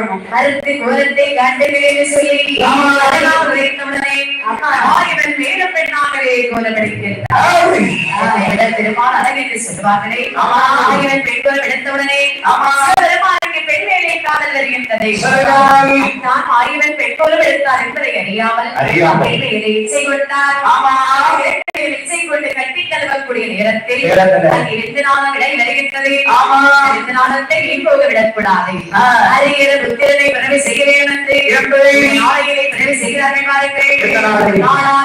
பார்க்கணும் அறுத்து கோலத்தை காட்டுகிறேன் சொல்லி ஆயிரம் மேல பெண்ணாகவே ஆமா. திருமால் அழகென்று சொல்வார்களே ஆமா. ஆயிரம் பெண் கோலம் எடுத்தவுடனே ஆமா. பெருமாளுக்கு பெண் வேலை காதல் வருகின்றதை சரிதான். நான் ஆயிரம் பெண் கோலம் எடுத்தார் என்பதை அறியாமல் அறியாமல். பெண் வேலை இச்சை கொடுத்தார் ஆமா. இரண்டு இச்சை கொண்டு கட்டி தழுவக்கூடிய நேரத்தில் இரண்டு நாளும் விலை வருகின்றது ஆமா. இரண்டு நாளத்தை வீண் போக விடக்கூடாது. அருகிற புத்திரனை பிறவி செய்கிறேன் என்று எப்படி? நாளையிலே பிறவி செய்கிறார்கள் பாருங்கள்? நாளான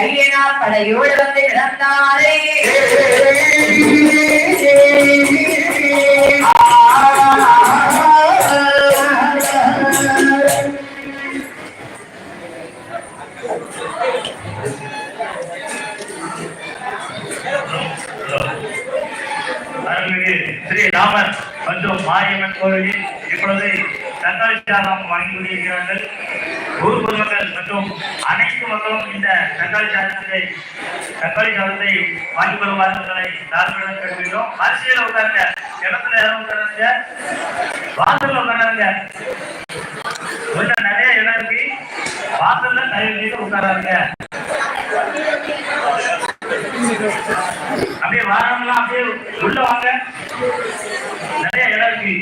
ஐயனார் படையோடு வந்து கிடந்தாரே. ஸ்ரீ ராமர் மற்றும் மாரியம்மன் கோவிலில் இப்பொழுது தக்காளி சாதம் வழங்கி கொண்டிருக்கிறார்கள். ஊர் பொதுமக்கள் மற்றும் அனைத்து மக்களும் இந்த தக்காளி சாதத்தை தக்காளி சாதத்தை வாங்கிக் கொள்ளுமாறு உங்களை தாழ்மையுடன் கேட்கிறோம் அரசியல் உட்காருங்க. இடத்துல யாரும் உட்காருங்க வாசல்ல உட்காருங்க கொஞ்சம் நிறைய இடம் இருக்கு. வாசல்ல தயவு செய்து உட்காராங்க அப்படியே வாரம்லாம் அப்படியே உள்ள வாங்க. நிறைய இடம் இருக்கு.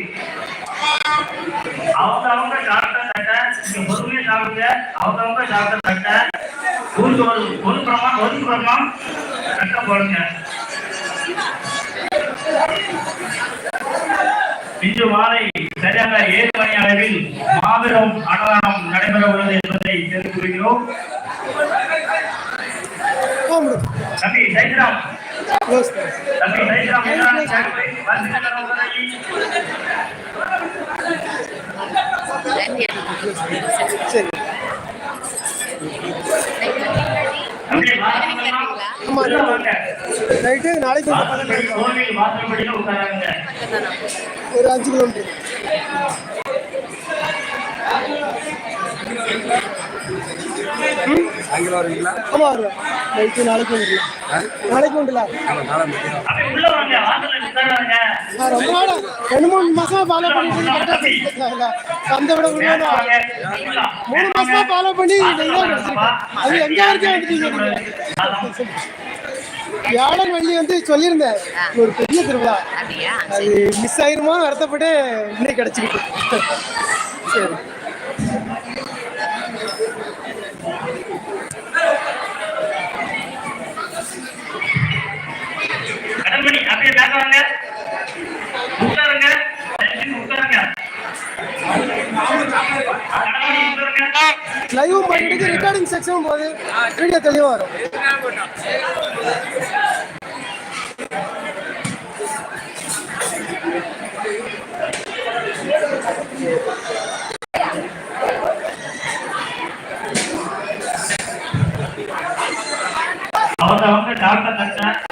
அவங்க அவங்க சாப்பிட்ட தட்டை நீங்க பொறுமையா சாப்பிடுங்க. அவங்க அவங்க சாப்பிட்ட தட்டை ஒரு ஒரு ஒரு புறமா ஒரு புறமா தட்டை போடுங்க. இன்று மாலை சரியாக ஏழு மணி அளவில் மாபெரும் அன்னதானம் நடைபெற உள்ளது என்பதை தெரிந்து கொள்கிறோம். தம்பி சைத்ராம். தம்பி சைத்ராம் வாங்க. நைட்டு நாளைக்கு ஒரு அஞ்சு கிலோமீட்டர். ஆமா வருவேன் நைட்டு நாளைக்கு வந்துடலாம் நாளைக்கு வந்துடலாம் ரொம்ப நாள் ரெண்டு மூணு மாசமா ஃபாலோ பண்ணிட்டு அந்த விட மூணு மாசமா ஃபாலோ பண்ணி அது எங்க வரைக்கும் நீங்க வியாழன் வெள்ளி வந்து சொல்லியிருந்தேன். ஒரு பெரிய திருவிழா. அது மிஸ் ஆயிருமோ வருத்தப்பட்டு இன்னைக்கு கிடைச்சிருக்கு. சரி கடன்படி அப்படியே பேச வாங்க உட்காருங்க உட்காருங்க கடன்படி உட்காருங்க லைவ் பண்ணிட்டு ரெக்கார்டிங் செக்ஷன் போது வீடியோ தெளிவா வரும். அவங்க அவங்க டாக்டர் தட்ட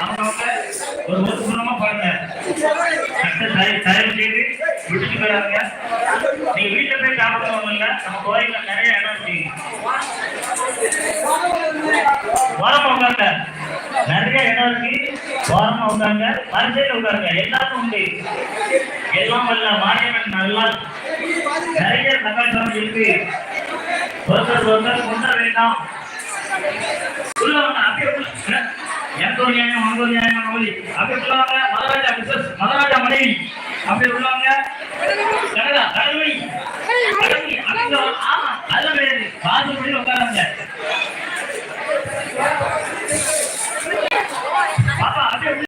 கோயில்ல நிறைய இடம் இருக்கு. ஓரமா உட்காருங்க. நிறைய இடம் இருக்கு. ஓரமா உட்காருங்க. வரிசையில உட்காருங்க. எல்லாரும் உண்டு. எல்லாம் வல்ல மாநிலம் நல்லா நிறைய தகவல் இருக்கு. ஒருத்தர் ஒருத்தர் கொண்ட வேண்டாம். உள்ள வாங்க, அப்படியே எனக்கு ஒரு நியாயம், உனக்கு ஒரு நியாயம், அப்படி அப்படியே உள்ள வாங்க. மகாராஜா மிஸ்ஸஸ் மகாராஜா மனைவி அப்படியே உள்ள